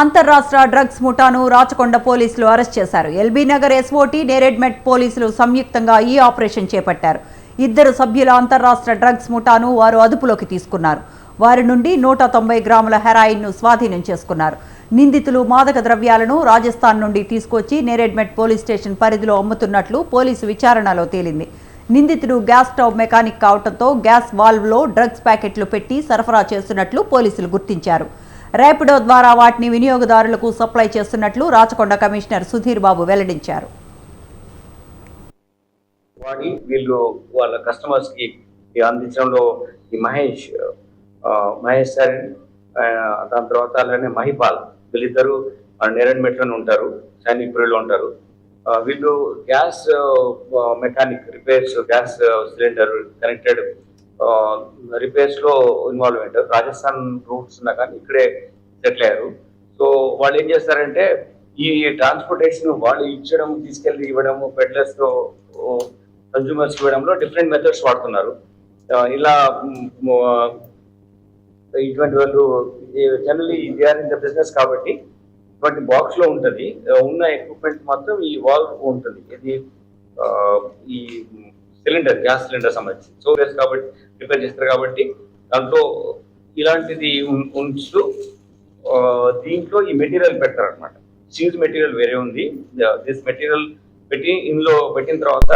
అంతర్రాష్ట్ర డ్రగ్స్ ముఠాను రాచకొండ పోలీసులు అరెస్ట్ చేశారు. ఎల్బీ నగర్ ఎస్ఓటి నేరెడ్మెట్ పోలీసులు సంయుక్తంగా ఈ ఆపరేషన్ చేపట్టారు. ఇద్దరు సభ్యుల అంతర్రాష్ట్ర డ్రగ్స్ ముఠాను వారు అదుపులోకి తీసుకున్నారు. వారి నుండి నూట తొంభై గ్రాముల హెరాయిన్ను స్వాధీనం చేసుకున్నారు. నిందితులు మాదక ద్రవ్యాలను రాజస్థాన్ నుండి తీసుకొచ్చి నేరెడ్మెట్ పోలీస్ స్టేషన్ పరిధిలో అమ్ముతున్నట్లు పోలీసు విచారణలో తేలింది. నిందితుడు గ్యాస్ స్టవ్ మెకానిక్ కావడంతో గ్యాస్ వాల్వ్లో డ్రగ్స్ ప్యాకెట్లు పెట్టి సరఫరా చేస్తున్నట్లు పోలీసులు గుర్తించారు. ర్యాపిడో ద్వారా వాటిని వినియోగదారులకు సప్లై చేస్తున్నట్లు రాచకొండ కమిషనర్ సుధీర్ బాబు వెల్లడించారు. వాడి వీళ్ళు వాళ్ళ కస్టమర్స్కి అందించడంలో ఈ మహేష్ మహేష్ సార్ దాని తర్వాత అలానే మహిపాల్ వీళ్ళిద్దరు నేరన్మెట్లోనే ఉంటారు సైనిక్పురిలో ఉంటారు. వీళ్ళు gas mechanic repairs gas cylinder connected రిపేర్స్లో involve అయ్యారు రాజస్థాన్ రూట్స్ ఉన్నా కానీ ఇక్కడే సెటిల్ అయ్యారు. సో వాళ్ళు ఏం చేస్తారంటే ఈ ట్రాన్స్పోర్టేషన్ వాళ్ళు ఇచ్చడం తీసుకెళ్ళి ఇవ్వడము పెడ్లర్స్తో కన్జ్యూమర్స్ ఇవ్వడంలో డిఫరెంట్ మెథడ్స్ వాడుతున్నారు. ఇలా ఇటువంటి వాళ్ళు generally they are in the business కాబట్టి ఇటువంటి బాక్స్లో ఉంటుంది. ఉన్న ఎక్విప్మెంట్ మాత్రం ఈ వాల్వ్ ఉంటుంది. ఇది ఈ సిలిండర్ గ్యాస్ సిలిండర్ సంబంధించి. సో వేస్ కాబట్టి ప్రిపేర్ చేస్తారు కాబట్టి దాంట్లో ఇలాంటిది ఉం- ఉంచుతూ దీంట్లో ఈ మెటీరియల్ పెడతారు అనమాట సీజ్ మెటీరియల్ వేరే ఉంది. దిస్ మెటీరియల్ పెట్టి ఇందులో పెట్టిన తర్వాత